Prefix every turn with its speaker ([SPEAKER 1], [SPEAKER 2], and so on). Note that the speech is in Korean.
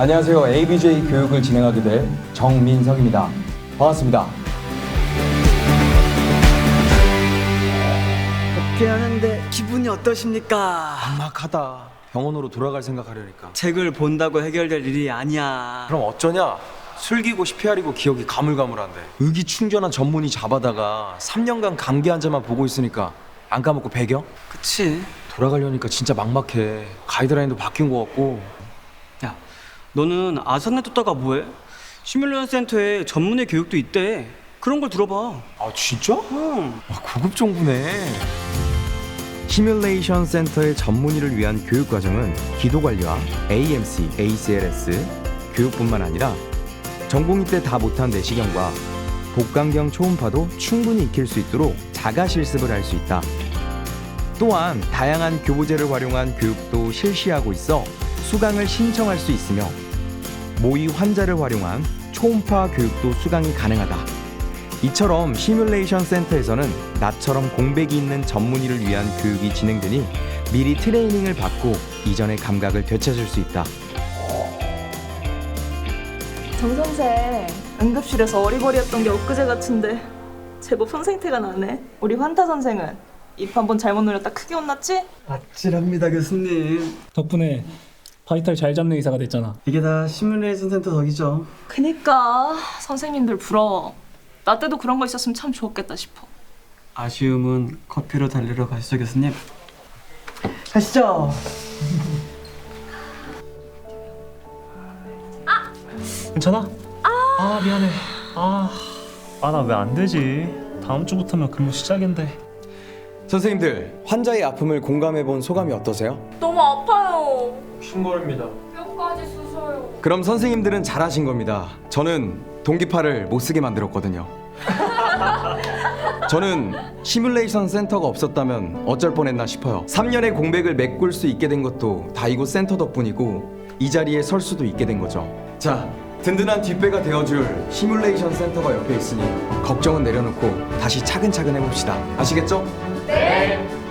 [SPEAKER 1] 안녕하세요. ABJ 교육을 진행하게 될 정민석입니다. 반갑습니다.
[SPEAKER 2] 복귀하는데 기분이 어떠십니까?
[SPEAKER 3] 막막하다. 병원으로 돌아갈 생각하려니까.
[SPEAKER 2] 책을 본다고 해결될 일이 아니야.
[SPEAKER 3] 그럼 어쩌냐? 슬기고 피하리고 기억이 가물가물한데. 의기충전한 전문의 잡아다가 3년간 감기 환자만 보고 있으니까 안 까먹고 배겨?
[SPEAKER 2] 그치?
[SPEAKER 3] 돌아가려니까 진짜 막막해. 가이드라인도 바뀐 것 같고.
[SPEAKER 2] 야, 너는 아산에 뒀다가 뭐해? 시뮬레이션 센터에 전문의 교육도 있대. 그런 걸 들어봐.
[SPEAKER 3] 아 진짜?
[SPEAKER 2] 응.
[SPEAKER 3] 아, 고급 정보네.
[SPEAKER 4] 시뮬레이션 센터의 전문의를 위한 교육 과정은 기도 관리와 AMC, ACLS 교육뿐만 아니라 전공의 때다 못한 내시경과 복강경 초음파도 충분히 익힐 수 있도록 자가 실습을 할 수 있다. 또한 다양한 교보제를 활용한 교육도 실시하고 있어 수강을 신청할 수 있으며 모의 환자를 활용한 초음파 교육도 수강이 가능하다. 이처럼 시뮬레이션 센터에서는 나처럼 공백이 있는 전문의를 위한 교육이 진행되니 미리 트레이닝을 받고 이전의 감각을 되찾을 수 있다.
[SPEAKER 5] 정 선생 응급실에서 어리버리했던 게 엊그제 같은데 제법 선생태가 나네 우리 환타 선생은 입 한 번 잘못 눌렸다 크게 혼났지?
[SPEAKER 2] 아찔합니다, 교수님.
[SPEAKER 6] 덕분에 바이탈 잘 잡는 의사가 됐잖아.
[SPEAKER 2] 이게 다 시뮬레이션 센터 덕이죠.
[SPEAKER 5] 그니까 선생님들 부러워 나 때도 그런 거 있었으면 참 좋았겠다 싶어
[SPEAKER 2] 아쉬움은 커피로 달리러 가시죠, 교수님. 가시죠.
[SPEAKER 6] 괜찮아? 아, 미안해. 아, 아 나 왜 안 되지? 다음 주부터면 근무 시작인데.
[SPEAKER 4] 선생님들, 환자의 아픔을 공감해 본 소감이 어떠세요?
[SPEAKER 5] 너무 아파요
[SPEAKER 6] 흉물입니다.
[SPEAKER 5] 뼈까지 쑤셔요
[SPEAKER 4] 그럼 선생님들은 잘하신 겁니다. 저는 동기파를 못 쓰게 만들었거든요. 저는 시뮬레이션 센터가 없었다면 어쩔 뻔했나 싶어요. 3년의 공백을 메꿀 수 있게 된 것도 다 이곳 센터 덕분이고 이 자리에 설 수도 있게 된 거죠. 자, 든든한 뒷배가 되어줄 시뮬레이션 센터가 옆에 있으니 걱정은 내려놓고 다시 차근차근 해봅시다. 아시겠죠? Bem.